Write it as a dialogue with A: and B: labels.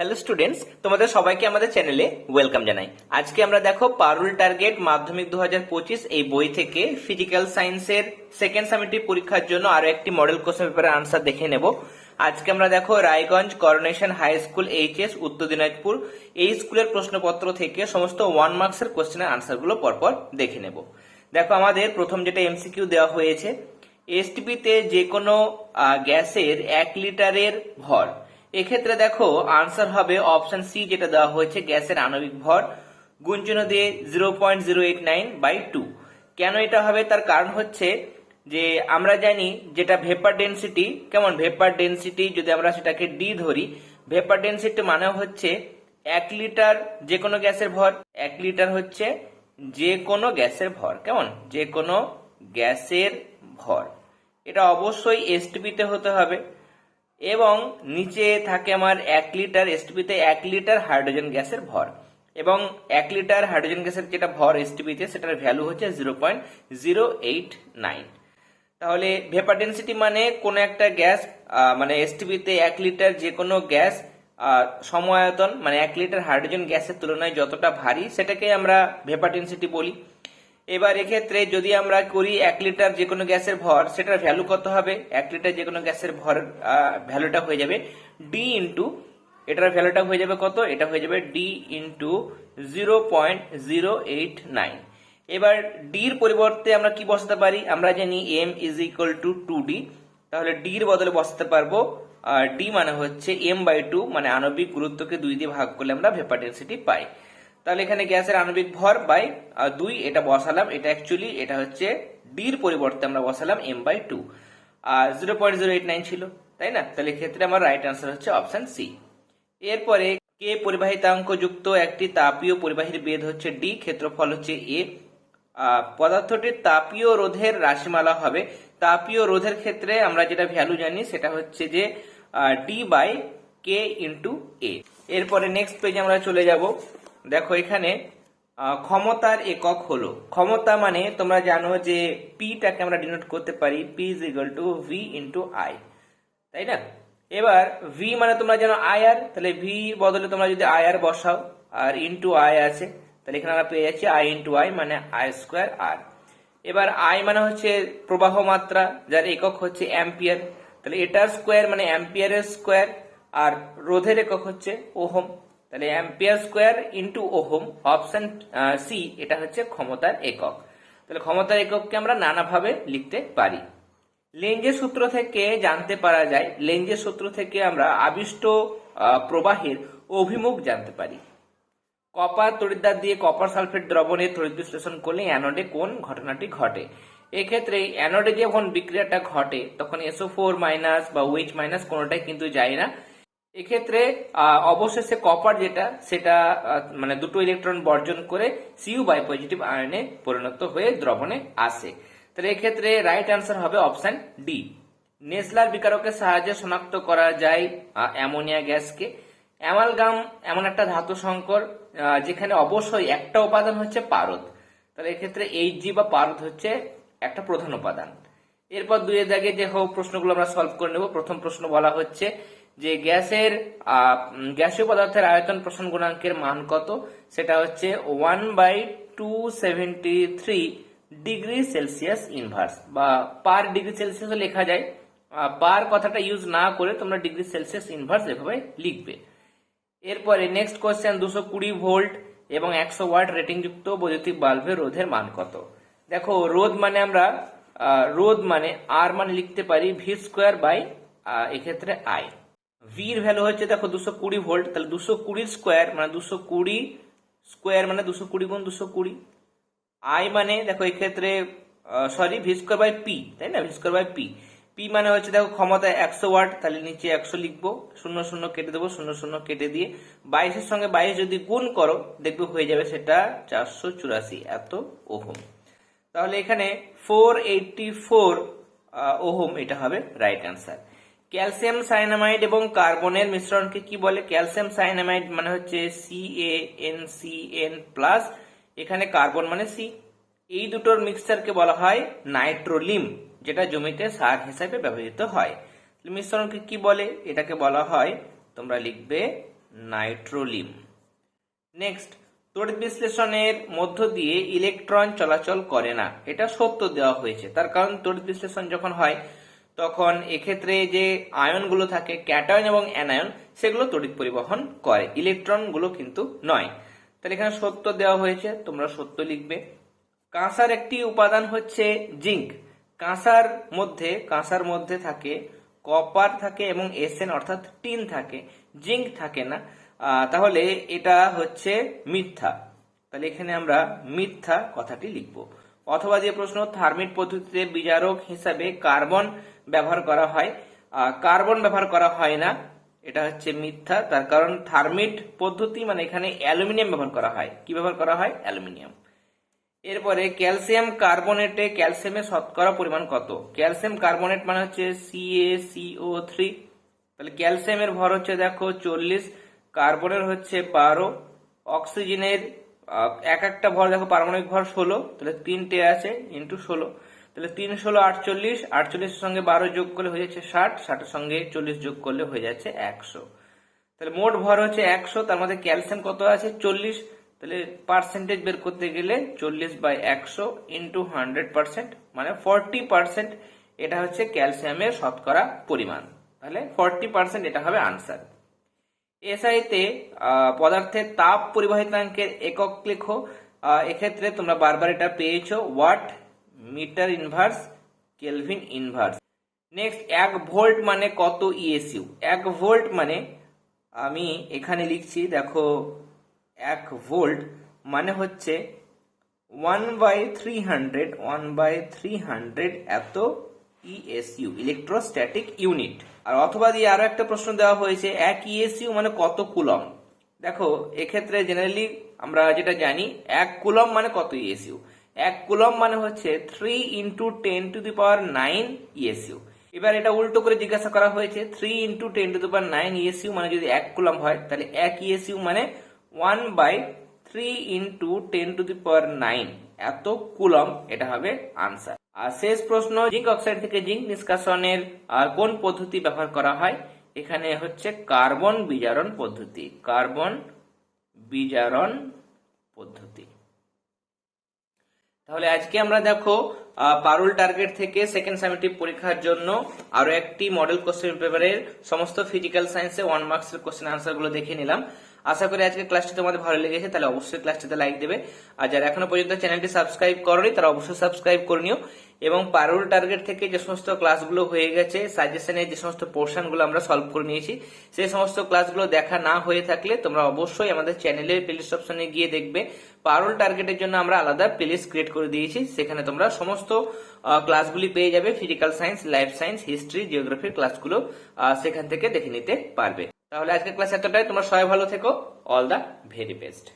A: Hello students তোমাদের সবাইকে আমাদের চ্যানেলে ওয়েলকাম জানাই। আজকে আমরা দেখো পারুল টার্গেট মাধ্যমিক দু পঁচিশ এই বই থেকে ফিজিক্যাল সায়েন্সের সেকেন্ড সামিটিভ পরীক্ষার জন্য আরও একটি মডেল কোশ্চেন পেপারের আনসার দেখে নেব। আজকে আমরা দেখো Raiganj coronation high school HS Uttar Dinajpur. এই স্কুলের প্রশ্নপত্র থেকে সমস্ত ওয়ান মার্কসের কোশ্চেনের আনসারগুলো পরপর দেখে নেব। দেখো আমাদের প্রথম যেটা এমসিকিউ দেওয়া হয়েছে এসটিপিতে যে কোনো গ্যাসের এক লিটারের ভর এক্ষেত্রে দেখো আনসার হবে অপশন সি যেটা দেওয়া হয়েছে, গ্যাসের আণবিক ভর গুঞ্জন দিয়ে zero point zero eight nine by two কেন এটা হবে? তার কারণ হচ্ছে যে আমরা জানি যেটা ভেপার ডেন্সিটি কেমন? ভেপার ডেন্সিটি যদি আমরা সেটাকে ডি ধরি ভেপার ডেন্সিটি মানে হচ্ছে এক লিটার যে কোনো গ্যাসের ভর, এক লিটার হচ্ছে যে কোনো গ্যাসের ভর, কেমন? যে কোনো গ্যাসের ভর। এটা অবশ্যই এসটিপিতে হতে হবে। এবং নিচে থাকে আমার এক লিটার এসটিপিতে এক লিটার হাইড্রোজেন গ্যাসের ভর। এবং এক লিটার হাইড্রোজেন গ্যাসের যেটা ভর এসটিপিতে সেটার ভ্যালু হচ্ছে zero point zero eight nine তাহলে ভেপার ডেন্সিটি মানে কোন একটা গ্যাস মানে এসটিপিতে এক লিটার যে কোনো গ্যাস সমায়তন মানে এক লিটার হাইড্রোজেন গ্যাসের তুলনায় যতটা ভারী সেটাকে আমরা ভেপার ডেন্সিটি বলি। এবার এক্ষেত্রে যদি আমরা করি এক লিটার যে কোনো গ্যাসের ভর, সেটার ভ্যালু কত হবে? এক লিটার যে কোনো গ্যাসের ভর ভ্যালুটা হয়ে যাবে ডি ইন্টু এটার ভ্যালুটা হয়ে যাবে কত? এটা হয়ে যাবে D into zero point zero eight nine এবার ডির পরিবর্তে আমরা কি বসাতে পারি? আমরা জানি M is equal to two D তাহলে ডির বদলে বসাতে পারব, আর ডি মানে হচ্ছে এম বাই টু মানে আণবিক গুরুত্বকে দুই দিয়ে ভাগ করলে আমরা ভেপার ডেন্সিটি পাই। তাহলে এখানে গ্যাসের আণবিক ভর বাই দুই, এটা বসালাম, এটা অ্যাকচুয়ালি এটা হচ্ছে ডির পরিবর্তে আমরা বসালাম M by two R zero point zero eight nine ছিল, তাই না? তাহলে এক্ষেত্রে আমার রাইট আনসার হচ্ছে অপশন সি এরপরে কে পরিবাহিতাঙ্ক যুক্ত একটি তাপীয় পরিবাহীর বেদ হচ্ছে ডি ক্ষেত্রফল হচ্ছে এ পদার্থটির তাপীয় রোধের রাশিমালা হবে। তাপীয় রোধের ক্ষেত্রে আমরা যেটা ভ্যালু জানি, সেটা হচ্ছে যে D by K into A এরপরে নেক্সট পেজে আমরা চলে যাব। দেখো এখানে ক্ষমতার একক হলো। ক্ষমতা মানে তোমরা জানো যে পিটাকে আমরা ডিনোট করতে পারি P is equal to V into I তাই না? এবার ভি মানে তোমরা জানো আয়ার তাহলে ভি বদলে তোমরা যদি আয়ার বসাও, আর ইন্টু আই আছে, তাহলে এখানে আমরা পেয়ে যাচ্ছি আই ইন্টু আই মানে আই স্কোয়ার আর এবার আই মানে হচ্ছে প্রবাহ মাত্রা, যার একক হচ্ছে অ্যাম্পিয়ার, তাহলে এটার স্কোয়ার মানে অ্যাম্পিয়ারের স্কোয়ার আর রোধের একক হচ্ছে ওহম। তাহলে ampere square into ohm option C এটা হচ্ছে ক্ষমতার একক। তাহলে ক্ষমতার একককে আমরা নানাভাবে লিখতে পারি। লেঞ্জের সূত্র থেকে জানতে পারা যায় লেঞ্জের সূত্র থেকে আমরা আবিষ্ট প্রবাহের অভিমুখ জানতে পারি। কপার তড়িৎদ্বার দিয়ে কপার সালফেট দ্রবণে তড়িৎ বিশ্লেষণ করলে অ্যানোডে কোন ঘটনাটি ঘটে? এক্ষেত্রে অ্যানোডে যখন বিক্রিয়াটা ঘটে, তখন এসও ফোর মাইনাস বা ওইচ মাইনাস কোনোটাই কিন্তু যায় না। এক্ষেত্রে অবশেষে কপার যেটা, সেটা মানে দুটো ইলেকট্রন বর্জন করে সিইউ বাই পজিটিভ আয়নে পরিণত হয়ে দ্রবণে আসে। তাহলে এক্ষেত্রে রাইট আনসার হবে অপশন ডি নেসলার বিকারকের সাহায্যে শনাক্ত করা যায় অ্যামোনিয়া গ্যাসকে। অ্যামালগাম এমন একটা ধাতু সংকর যেখানে অবশ্যই একটা উপাদান হচ্ছে পারদ। তাহলে এক্ষেত্রে এইচ জি বা পারদ হচ্ছে একটা প্রধান উপাদান। এরপর দুই দাগে যে হোক প্রশ্নগুলো আমরা সলভ করে নেব। প্রথম প্রশ্ন বলা হচ্ছে যে গ্যাসের গ্যাসীয় পদার্থের আয়তন প্রসারণ গুণাঙ্কের মান কত? সেটা হচ্ছে one by two seventy three degree celsius inverse বা পার ডিগ্রি সেলসিয়াস লেখা যায়। পার কথাটা ইউজ না করে তোমরা ডিগ্রি সেলসিয়াস ইনভার্স এভাবে লিখবে। এরপরে নেক্সট কোয়েশ্চেন দুশো কুড়ি ভোল্ট এবং একশো ওয়াট রেটিং যুক্ত বৈদ্যুতিক বাল্বের রোধের মান কত? দেখো, রোধ মানে আমরা রোধ মানে আর মানে লিখতে পারি ভি স্কোয়ার বাই এক্ষেত্রে আই ভির ভ্যালু হচ্ছে দেখো দুশো কুড়ি ভোল্ট তাহলে দুশো কুড়ির স্কোয়ার মানে দুশো কুড়ি স্কোয়ার মানে দুশো কুড়ি গুণ দুশো কুড়ি। আই মানে দেখো এক্ষেত্রে sorry V square by P তাই না? V square by P P মানে হচ্ছে দেখো ক্ষমতা একশো ওয়াট তাহলে নিচে একশো লিখব, শূন্য শূন্য কেটে দেবো, শূন্য শূন্য কেটে দিয়ে বাইশের সঙ্গে বাইশ যদি গুণ করো, দেখবে হয়ে যাবে সেটা চারশো চুরাশি, এত ওহম। তাহলে এখানে ফোর এইটটি ফোর ওহম, এটা হবে রাইট অ্যান্সার ক্যালসিয়াম সাইনামাইড এবং কার্বনের মিশ্রণকে কি বলে? ক্যালসিয়াম সাইনামাইড মানে হচ্ছে C N C N plus এখানে কার্বন মানে সি এই দুটোর মিক্সচারকে বলা হয় নাইট্রোলিম, যেটা জমিতে সার হিসাবে ব্যবহৃত হয়। মিশ্রণকে কি বলে? এটাকে বলা হয়, তোমরা লিখবে নাইট্রোলিম। নেক্সট তড়িৎ বিশ্লেষণের মধ্য দিয়ে ইলেকট্রন চলাচল করে না। এটা সত্য দেওয়া হয়েছে। তার কারণ তড়িৎ বিশ্লেষণ যখন হয় তখন এক্ষেত্রে যে আয়নগুলো থাকে, ক্যাটায়ন এবং অ্যানায়ন, সেগুলো তড়িৎ পরিবহন করে। ইলেকট্রনগুলো কিন্তু নয়। তাহলে এখানে সত্য দেওয়া হয়েছে, তোমরা সত্য লিখবে। কাঁসার একটি উপাদান হচ্ছে জিঙ্ক। কাঁসার মধ্যে কাঁসার মধ্যে থাকে কপার থাকে এবং এসএন অর্থাৎ টিন থাকে। জিঙ্ক থাকে না। তাহলে এটা হচ্ছে মিথ্যা। তাহলে এখানে আমরা মিথ্যা কথাটি লিখব। অথবা যে প্রশ্ন, থার্মিট পদ্ধতিতে বিজারক হিসাবে কার্বন ব্যবহার করা হয়। কার্বন ব্যবহার করা হয় না। এটা হচ্ছে মিথ্যা। তার কারণ থার্মিট পদ্ধতি মানে এখানে অ্যালুমিনিয়াম ব্যবহার করা হয়। কি ব্যবহার করা হয়? অ্যালুমিনিয়াম। এরপরে ক্যালসিয়াম কার্বনেটে ক্যালসিয়ামের শতকরা পরিমাণ কত? ক্যালসিয়াম কার্বনেট মানে হচ্ছে সিএসিও থ্রি তাহলে ক্যালসিয়ামের ভর হচ্ছে দেখো চল্লিশ, কার্বনের হচ্ছে বারো, অক্সিজেনের এক একটা ভর দেখো পারমাণবিক ভর ষোলো, তাহলে তিনটে আছে ইন্টু ষোলো। তাহলে তিন ষোলো আটচল্লিশ, আটচল্লিশের সঙ্গে বারো যোগ করলে হয়ে যাচ্ছে ষাট, ষাটের সঙ্গে চল্লিশ যোগ করলে হয়ে যাচ্ছে একশো। তাহলে মোট ভর হচ্ছে একশো, তার মধ্যে ক্যালসিয়াম কত আছে? চল্লিশ। তাহলে পার্সেন্টেজ বের করতে গেলে চল্লিশ বাই একশো ইন্টু হান্ড্রেড পার্সেন্ট মানে ফর্টি পার্সেন্ট এটা হচ্ছে ক্যালসিয়ামের শতকরা পরিমাণ। তাহলে ফর্টি পার্সেন্ট এটা হবে আনসার এসআইতে পদার্থের তাপ পরিবাহিতাঙ্কের একক লেখো। এক্ষেত্রে তোমরা বারবার এটা পেয়েছ। Watt metre inverse kelvin inverse next এক ভোল্ট মানে কত ইএসইউ এক ভোল্ট মানে আমি এখানে লিখছি, দেখো, এক ভোল্ট মানে হচ্ছে one by three hundred one by three hundred এত ইএসইউ ইলেকট্রোস্ট্যাটিক ইউনিট আর অথবা দিয়ে আরও একটা প্রশ্ন দেওয়া হয়েছে, এক ইএসইউ মানে কত কুলম দেখো, এক্ষেত্রে জেনারেলি আমরা যেটা জানি, এক কুলম মানে কত ইএসইউ এক কুলম মানে হচ্ছে three into ten to the power nine ESU এবার এটা উল্টো করে জিজ্ঞাসা করা হয়েছে three into ten to the power nine ESU মানে যদি এক কুলম হয়, তাহলে এক ইএসইউ মানে one by three into ten to the power nine এত কুলম, এটা হবে আনসার আর শেষ প্রশ্ন জিঙ্ক অক্সাইড থেকে জিঙ্ক নিষ্কাশনের কোন পদ্ধতি ব্যবহার করা হয়? এখানে হচ্ছে কার্বন বিজারণ পদ্ধতি। কার্বন বিজারণ পদ্ধতি। তাহলে আজকে আমরা দেখো পারুল টার্গেট থেকে সেকেন্ড সামেটিভ পরীক্ষার জন্য আরও একটি মডেল কোশ্চেন পেপারের সমস্ত ফিজিক্যাল সায়েন্সে ওয়ান মার্কসের কোশ্চেন আনসারগুলো দেখে নিলাম। আশা করি আজকে ক্লাসটি তোমাদের ভালো লেগেছে, তাহলে অবশ্যই ক্লাসটিতে লাইক দেবে। আর যারা এখনও পর্যন্ত চ্যানেলটি সাবস্ক্রাইব করনি, তারা অবশ্যই সাবস্ক্রাইব করে নিও। এবং পারুল টার্গেট থেকে যে সমস্ত ক্লাসগুলো হয়ে গেছে সাজেশনের যে সমস্ত পোর্শনগুলো আমরা সলভ করে নিয়েছি, সেই সমস্ত ক্লাসগুলো দেখা না হয়ে থাকলে তোমরা অবশ্যই আমাদের চ্যানেলের প্লেলিস্ট অপশনে গিয়ে দেখবে। পারুল টার্গেটের জন্য আমরা আলাদা প্লেলিস্ট ক্রিয়েট করে দিয়েছি, সেখানে তোমরা সমস্ত ক্লাসগুলি পেয়ে যাবে physical science life science history জিওগ্রাফির ক্লাসগুলো সেখান থেকে দেখে নিতে পারবে। তাহলে আজকের ক্লাস এতটাই, তোমরা সবাই ভালো থেকো অল দ্য ভেরি বেস্ট